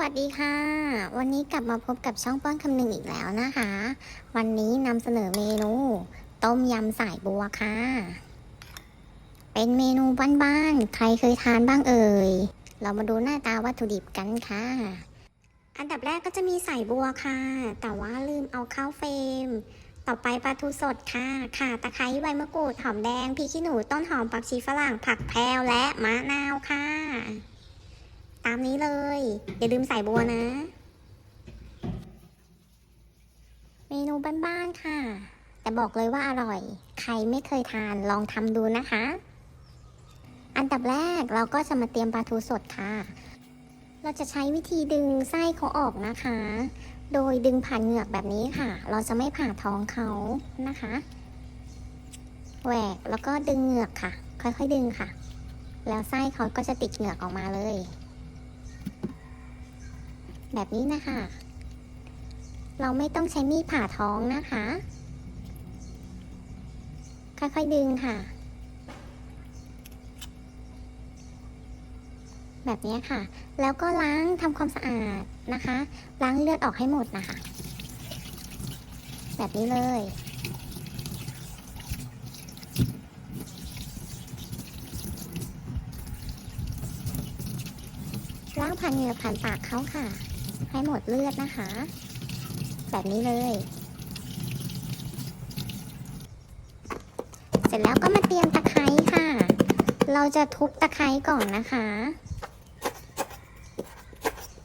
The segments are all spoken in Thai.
วัสดีค่ะ วันนี้กลับมาพบกับช่องป้อนคำหนึ่งอีกแล้วนะคะ วันนี้นำเสนอเมนู ต้มยำสายบัวค่ะ เป็นเมนูบ้านๆ ใครเคยทานบ้างเอ่ย เรามาดูหน้าตาวัตถุดิบกันค่ะ อันดับแรกก็จะมีสายบัวค่ะ แต่ว่าลืมเอาเข้าวเฟรม ต่อไปปลาทูสดค่ะ ค่ะตะไคร้ใบมะกรูดหอมแดงพริกขี้หนูต้นหอมผักชีฝรั่งผักแพรวและมะนาวค่ะ ตามนี้เลย อย่าลืมใส่บัวนะ เมนูบ้านๆค่ะ แต่บอกเลยว่าอร่อย ใครไม่เคยทานลองทำดูนะคะ อันดับแรกเราก็จะมาเตรียมปลาทูสดค่ะ เราจะใช้วิธีดึงไส้เขาออกนะคะ โดยดึงผ่านเหงือกแบบนี้ค่ะ เราจะไม่ผ่าท้องเขานะคะแหวกแล้วก็ดึงเหงือกค่ะ ค่อยๆดึงค่ะ แล้วไส้เขาก็จะติดเหงือกออกมาเลย แบบนี้นะคะ เราไม่ต้องใช้มีดผ่าท้องนะคะ ค่อยๆดึงค่ะ แบบนี้ค่ะ แล้วก็ล้างทำความสะอาดนะคะ ล้างเลือดออกให้หมดนะคะ แบบนี้เลยล้างผ่านเหงือกผ่านปากเขาค่ะ ให้หมดเลือดนะคะ แบบนี้เลย เสร็จแล้วก็มาเตรียมตะไคร้ค่ะ เราจะทุบตะไคร้ก่อนนะคะ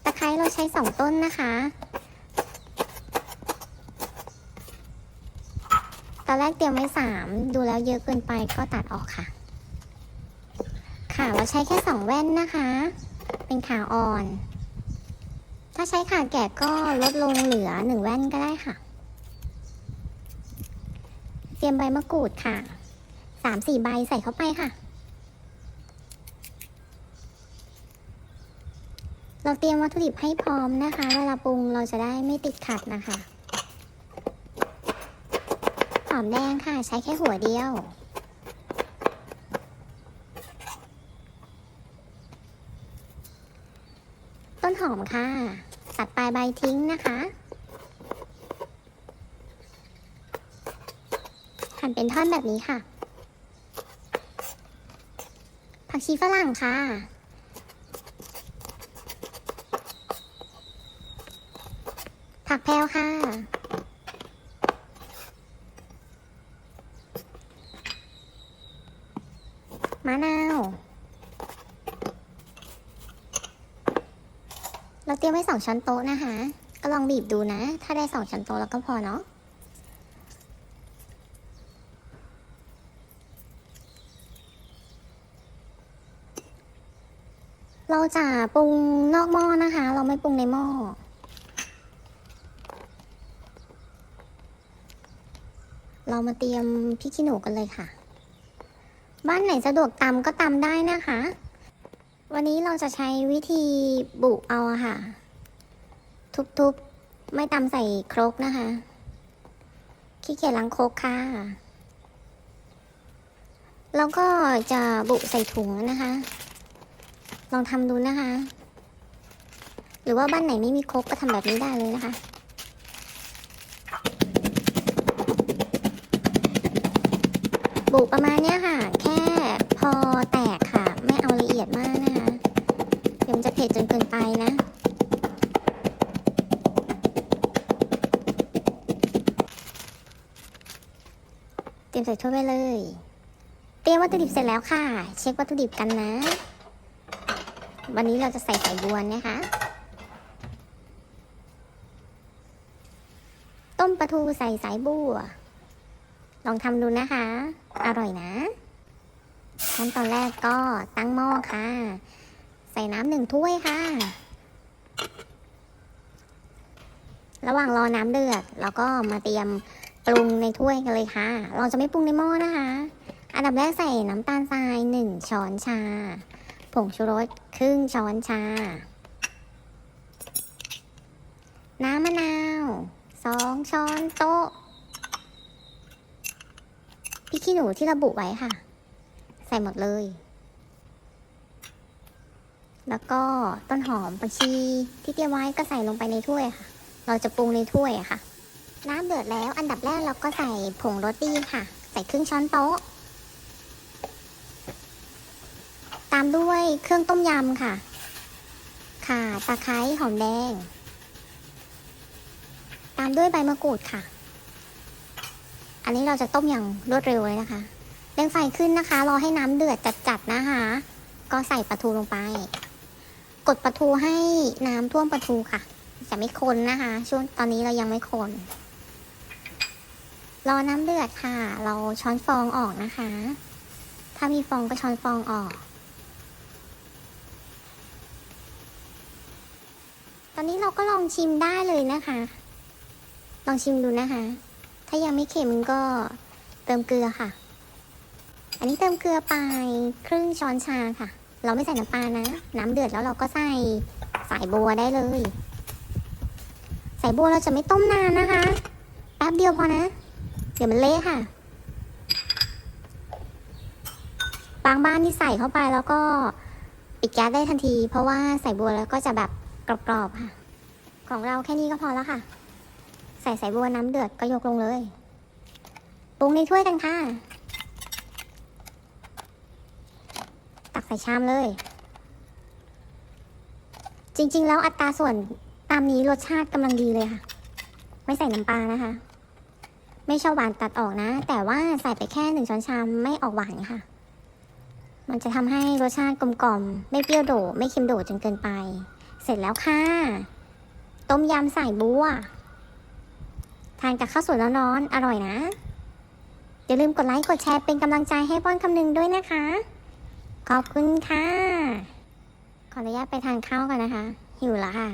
ตะไคร้เราใช้สองต้นนะคะ ตอนแรกเตรียมไว้สามดูแล้วเยอะเกินไปก็ตัดออกค่ะ ค่ะเราใช้แค่สองแว่นนะคะ เป็นขาอ่อน ถ้าใช้ขาแก่ก็ลดลงเหลือหนึ่งแว่นก็ได้ค่ะ เตรียมใบมะกรูดค่ะสามสี่ใบใส่เข้าไปค่ะ เราเตรียมวัตถุดิบให้พร้อมนะคะ เวลาปรุงเราจะได้ไม่ติดขัดนะคะหอมแดงค่ะใช้แค่หัวเดียวต้นหอมค่ะ ตัดปลายใบทิ้งนะคะ หั่นเป็นท่อนแบบนี้ค่ะ ผักชีฝรั่งค่ะ ผักแพรวค่ะ มะนาว ราเตรียมไว้สองช้อนโต๊ะนะคะ ก็ลองบีบดูนะ ถ้าได้สองช้อนโต๊ะแล้วก็พอเนาะเราจะปรุงนอกหม้อนะคะ เราไม่ปรุงในหม้อเรามาเตรียมพริกขี้หนูกันเลยค่ะ บ้านไหนสะดวกตำก็ตำได้นะคะ วันนี้เราจะใช้วิธีบุเอาค่ะ ทุบๆ ไม่ตำใส่ครกนะคะขี้เกียจล้างครกค่ะ แล้วก็จะบุใส่ถุงนะคะ ลองทำดูนะคะ หรือว่าบ้านไหนไม่มีครกก็ทำแบบนี้ได้เลยนะคะบุประมาณเนี้ยค่ะ แค่พอแตกค่ะ ไม่เอาละเอียดมากนะ มจะเผ็ดจนเกินไปนะ เตรียมใส่ถ้วยไว้เลย เตรียมวัตถุดิบเสร็จแล้วค่ะ เช็ควัตถุดิบกันนะ วันนี้เราจะใส่สายบัวนะคะ ต้มปลาทูใส่สายบัว ลองทำดูนะคะ อร่อยนะขั้นตอนแรกก็ตั้งหม้อค่ะ ใส่น้ำหนึ่งถ้วยค่ะ ระหว่างรอน้ำเดือดเราก็มาเตรียมปรุงในถ้วยกันเลยค่ะ เราจะไม่ปรุงในหม้อนะคะ อันดับแรกใส่น้ำตาลทรายหนึ่งช้อนชา ผงชูรสครึ่งช้อนชา น้ำมะนาวสองช้อนโต๊ะพริกขี้หนูที่ระบุไว้ค่ะ ใส่หมดเลย แล้วก็ต้นหอมผักชีที่เตรียมไว้ก็ใส่ลงไปในถ้วยค่ะ เราจะปรุงในถ้วยค่ะ น้ำเดือดแล้วอันดับแรกเราก็ใส่ผงรสดีค่ะ ใส่ครึ่งช้อนโต๊ะ ตามด้วยเครื่องต้มยำค่ะ ข่าตะไคร้หอมแดง ตามด้วยใบมะกรูดค่ะ อันนี้เราจะต้มอย่างรวดเร็วเลยนะคะเร่งไฟขึ้นนะคะ รอให้น้ำเดือดจัดๆนะคะ ก็ใส่ปลาทูลงไป กดปลาทูให้น้ำท่วมปลาทูค่ะจะไม่คนนะคะ ช่วงตอนนี้เรายังไม่คนรอน้ำเดือดค่ะ เราช้อนฟองออกนะคะ ถ้ามีฟองก็ช้อนฟองออก ตอนนี้เราก็ลองชิมได้เลยนะคะ ลองชิมดูนะคะ ถ้ายังไม่เค็มก็เติมเกลือค่ะ อันนี้เติมเกลือไปครึ่งช้อนชาค่ะ เราไม่ใส่น้ำปลานะ น้ำเดือดแล้วเราก็ใส่สายบัวได้เลย สายบัวเราจะไม่ต้มนานนะคะ แป๊บเดียวพอนะ เดี๋ยวมันเละค่ะ บางบ้านที่ใส่เข้าไปแล้วก็ปิดแก๊สได้ทันที เพราะว่าใส่บัวแล้วก็จะแบบกรอบๆค่ะ ของเราแค่นี้ก็พอแล้วค่ะ ใส่สายบัวน้ำเดือดก็ยกลงเลย ปรุงในถ้วยกันค่ะ กใส่ชามเลย จริง ๆ แล้วอัตราส่วนตามนี้รสชาติกำลังดีเลยค่ะ ไม่ใส่น้ำปลานะคะ ไม่ชอบหวานตัดออกนะ แต่ว่าใส่ไปแค่หนึ่งช้อนชามไม่ออกหวานค่ะ มันจะทำให้รสชาติกลมกล่อม ไม่เปรี้ยวโดดไม่เค็มโดดจนเกินไป เสร็จแล้วค่ะ ต้มยำใส่บัวทานกับข้าวสวยร้อนๆอร่อยนะอย่าลืมกดไลค์กดแชร์เป็นกำลังใจให้ป้อนคำนึงด้วยนะคะ ขอบคุณค่ะ ขออนุญาตไปทานข้าวกันนะคะ หิวแล้วค่ะ